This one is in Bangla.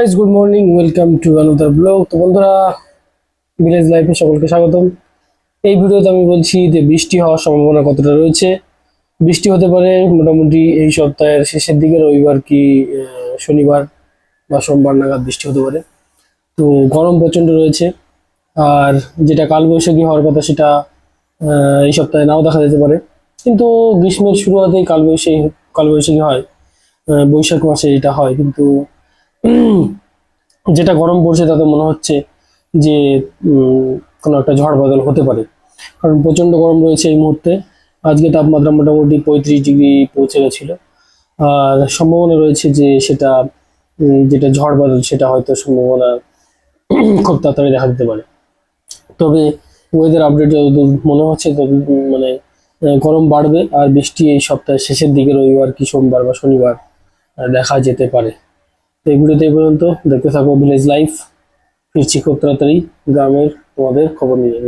Guys good morning welcome to another blog তো বন্ধুরা ভিলেজ লাইফে সকলকে স্বাগতম। এই ভিডিওতে আমি বলছি যে বৃষ্টি হওয়ার সম্ভাবনা কতটা রয়েছে। বৃষ্টি হতে পারে মোটামুটি এই সপ্তাহের শেষের দিকে, রবিবার কি শনিবার বা সোমবার নাগাদ বৃষ্টি হতে পারে। তো গরম প্রচণ্ড রয়েছে। আর যেটা কালবৈশাখী হওয়ার কথা, সেটা এই সপ্তাহে নাও দেখা যেতে পারে। কিন্তু গ্রীষ্মের শুরুতেই কালবৈশাখী কালবৈশাখী হয়। বৈশাখ মাসে এটা হয়। কিন্তু যেটা গরম পড়ছে তাতে মনে হচ্ছে যে কোনো একটা ঝড় বাদল হতে পারে। কারণ প্রচণ্ড গরম রয়েছে এই মুহূর্তে। আজকে তাপমাত্রা মোটামুটি পঁয়ত্রিশ ডিগ্রি পৌঁছে গেছিল আর সম্ভাবনা রয়েছে যে, সেটা যেটা ঝড় বাদল, সেটা হয়তো সম্ভাবনা খুব তাড়াতাড়ি দেখা দিতে পারে। তবে ওয়েদার আপডেট যতদূর মনে হচ্ছে, ততদূর মানে গরম বাড়বে। আর বৃষ্টি এই সপ্তাহের শেষের দিকে রবিবার কি সোমবার বা শনিবার দেখা যেতে পারে। এই ভিডিওতে এই পর্যন্ত। দেখতে থাকো ভিলেজ লাইফ ফিরছি খুব তাড়াতাড়ি। গ্রামের তোমাদের খবর নিয়ে।